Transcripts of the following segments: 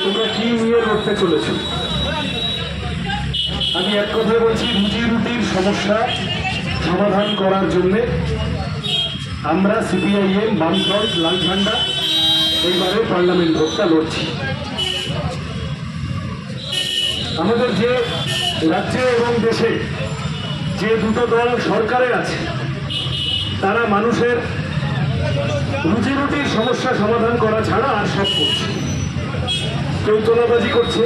তোমরা কি নিয়ে লড়তে চলেছ? আমি এক কথায় বলছি রুজি রুটির সমস্যা সমাধান করার জন্য আমরা সিপিআইএম, বামফ্রন্ট, লাল ঝান্ডা, এইবারে পার্লামেন্ট ভোটটা লড়ছি। আমাদের যে রাজ্যে এবং দেশে যে দুটো দল সরকারে আছে, তারা মানুষের রুজি রুটির সমস্যা সমাধান করা ছাড়া আর সব করছে কেউ তোলাবাজি করছে।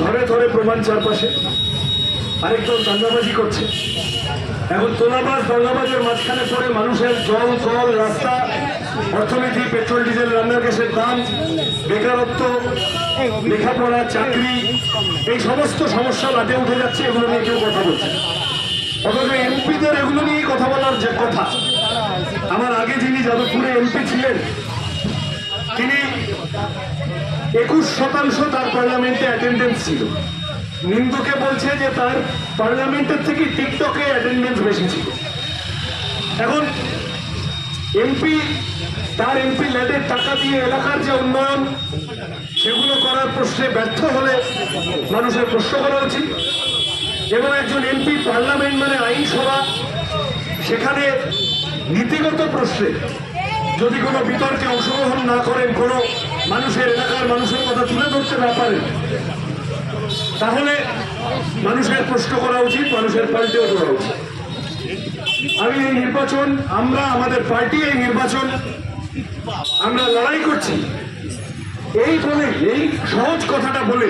ঘরে ধরে প্রমাণ চারপাশে। আরেকজন দাঙ্গাবাজি করছে। এখন তোলাবাজ দাঙ্গাবাজের মাঝখানে পড়ে মানুষের জল কল রাস্তা, অর্থনীতি, পেট্রোল, ডিজেল, রান্নার গ্যাসের দাম, বেকারত্ব, লেখাপড়া, চাকরি, এই সমস্ত সমস্যা লাটে উঠে যাচ্ছে, এগুলো নিয়ে কেউ কথা বলছে অথচ এমপিদের এগুলো নিয়ে কথা বলার যে কথা। আমার আগে যিনি যাদবপুরে এমপি ছিলেন, তিনি একুশ শতাংশ তার পার্লামেন্টে অ্যাটেন্ডেন্স ছিল। নিন্দুকে বলছে যে তার পার্লামেন্টের থেকে টিকটকে অ্যাটেন্ডেন্স বেশি ছিল। এখন এমপি তার এমপি ল্যাডের টাকা দিয়ে এলাকার যে উন্নয়ন, সেগুলো করার প্রশ্নে ব্যর্থ হলে মানুষের প্রশ্ন করা উচিত। এবং একজন এমপি পার্লামেন্ট মানে আইনসভা, সেখানে নীতিগত প্রশ্নে যদি কোনো বিতর্কে অংশগ্রহণ না করেন কোনো মানুষের এলাকার মানুষের কথা তুলে ধরতে না পারেন তাহলে মানুষের প্রশ্ন করা উচিত, মানুষের পাল্টেও করা উচিত। আমি এই নির্বাচন, আমরা আমাদের পার্টি এই নির্বাচন, আমরা লড়াই করছি। এই বলে, এই সহজ কথাটা বলে,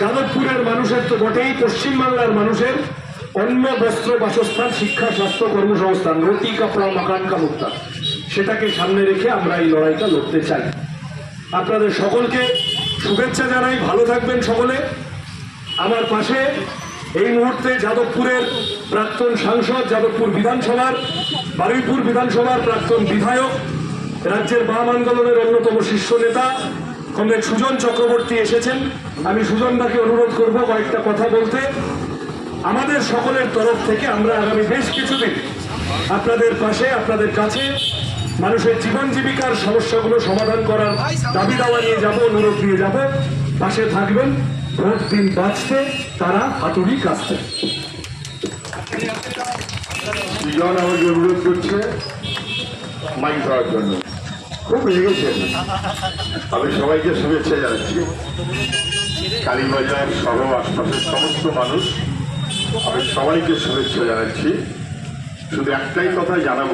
যাদবপুরের মানুষের তো বটেই, পশ্চিমবাংলার মানুষের অন্য বস্ত্র, বাসস্থান, শিক্ষা, স্বাস্থ্য, কর্মসংস্থান, রুটি, কাপড়া মাকান কামুক্তা। সেটাকে সামনে রেখে আমরা এই লড়াইটা লড়তে চাই। আপনাদের সকলকে শুভেচ্ছা জানাই, ভালো থাকবেন সকলে। আমার পাশে এই মুহূর্তে যাদবপুরের প্রাক্তন সাংসদ, যাদবপুর বিধানসভার, বারুইপুর বিধানসভার প্রাক্তন বিধায়ক, রাজ্যের বাম আন্দোলনের অন্যতম শীর্ষ নেতা, কমরেড সুজন চক্রবর্তী এসেছেন। আমি সুজনদাকে অনুরোধ করব কয়েকটা কথা বলতে। আমাদের সকলের তরফ থেকে আমরা আগামী বেশ কিছুদিন আপনাদের পাশে, আপনাদের কাছে মানুষের জীবন জীবিকার সমস্যাগুলো সমাধান করার দাবি দাওয়া নিয়ে যাব, অনুরোধ নিয়ে যাব। পাশে থাকবেন, ভোট দিন বাঁচতে, তারা হাতুড়ি কাঁচতে। দুজন আমাকে অনুরোধ করছে, মাইক ধরার জন্য। খুব লেগেছেন আমি সবাইকে শুভেচ্ছা জানাচ্ছি। কালীবাজার সহ আশপাশের সমস্ত মানুষ, আমি সবাইকে শুভেচ্ছা জানাচ্ছি। শুধু একটাই কথা জানাব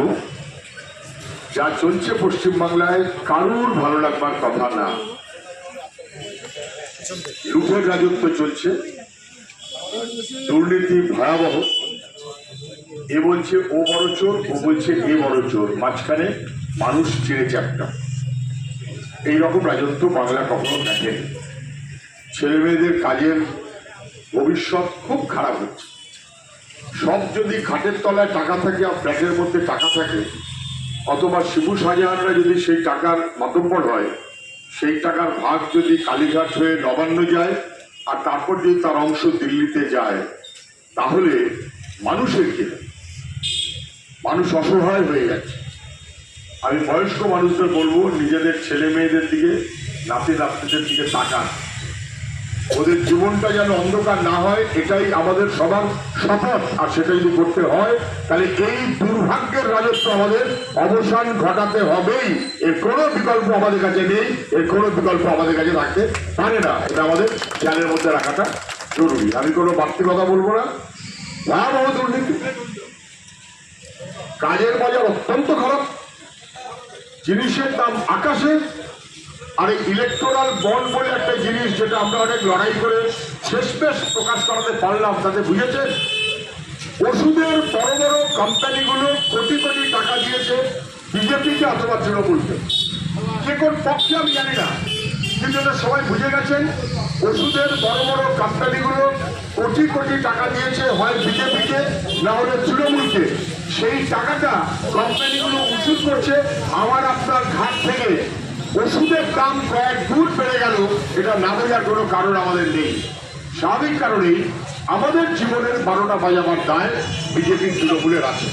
যা চলছে পশ্চিমবাংলায়, কারুর ভালো লাগবার কথা না। লুটের রাজত্ব চলছে। দুর্নীতি ভয়াবহ। এ বলছে ও বড় চোর, ও বলছে এ বড় চোর। মাঝখানে মানুষ চিড়েছে একটা। এইরকম রাজত্ব বাংলা কখনো দেখেনি। ছেলে মেয়েদের কাজের ভবিষ্যৎ খুব খারাপ হচ্ছে। সব যদি খাটের তলায় টাকা থাকে আর ব্যাগের মধ্যে টাকা থাকে অথবা শিবু শাহজাহানরা যদি সেই টাকার মাতব্বর হয়, সেই টাকার ভাগ যদি কালীঘাট হয়ে নবান্ন যায় আর তারপর যদি তার অংশ দিল্লিতে যায়, তাহলে মানুষের কি? মানুষ অসহায় হয়ে যাচ্ছে আমি বয়স্ক মানুষদের বলব, নিজেদের ছেলে মেয়েদের দিকে নাতি নাতনিদের দিকে তাকান। ওদের জীবনটা যেন অন্ধকার না হয়, এটাই আমাদের সবার শপথ, আর সেটা যদি করতে হয়, তাহলে এই দুর্ভাগ্যের রাজত্ব আমাদের অবসান ঘটাতে হবেই। এর কোনো বিকল্প আমাদের কাছে নেই, এর কোনো বিকল্প আমাদের কাছে থাকতে পারে না। এটা আমাদের খেয়ালের মধ্যে রাখাটা জরুরি। আমি কোনো বাড়তি কথা বলব না। ভয়াবহ কাজের বাজার অত্যন্ত খারাপ। জিনিসের দাম আকাশে আর এই ইলেকট্রাল বন্ড বলে একটা জিনিস যেটা আমরা অনেক লড়াই করে শেষমেশ প্রকাশ করাতে পারলাম, তাতে বুঝেছে ওষুধের বড় বড় কোম্পানিগুলো কোটি কোটি টাকা দিয়েছে বিজেপিকে অথবা তৃণমূলকে। যে কোন পক্ষে আমি জানি না, কিন্তু সবাই বুঝে গেছেন, ওষুধের বড় বড় কোম্পানিগুলো কোটি কোটি টাকা দিয়েছে হয় বিজেপিকে, না হলে তৃণমূলকে। সেই টাকাটা কোম্পানিগুলো উসুল করছে আমার আপনার ঘাট থেকে। ওষুধের দাম কয়েক গুণ বেড়ে গেল। এটা না বোঝার কোনো কারণ আমাদের নেই। স্বাভাবিক কারণেই আমাদের জীবনের বারোটা বাজাবার দায় বিজেপি তৃণমূলের আছে।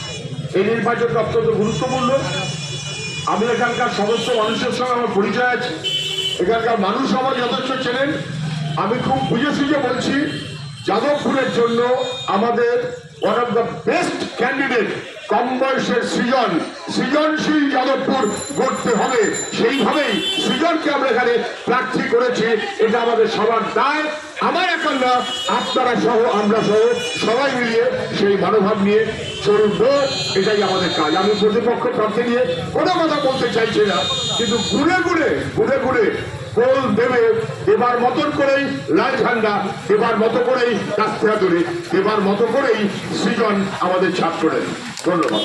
এই নির্বাচনটা অত্যন্ত গুরুত্বপূর্ণ। আমি এখানকার সমস্ত মানুষের সঙ্গে আমার পরিচয় আছে। এখানকার মানুষ আমার যথেষ্ট চেনেন। আমি খুব বুঝে সুঝে বলছি, যাদবপুরের জন্য আমাদের one of the best candidate কম বয়সের সৃজন সৃজনশীল যাদবপুর গড়তে হবে। সেইভাবেই সৃজনকে আমরা এখানে প্রার্থী করেছি। এটা আমাদের সবার দায়। আমার এখন না, আপনারা সহ, আমরা সহ, সবাই মিলিয়ে সেই মনোভাব নিয়ে চলব এটাই আমাদের কাজ। আমি প্রতিপক্ষ প্রার্থী নিয়ে কোনো কথা বলতে চাইছি না। কিন্তু ঘুরে ঘুরে ঘুরে ঘুরে গোল দেবে। এবার মতন করেই লাল ঝান্ডা, এবার মতো করেই রাস্তা ধরে এবার মতো করেই সৃজন আমাদের ছাত্ররা ধন্যবাদ।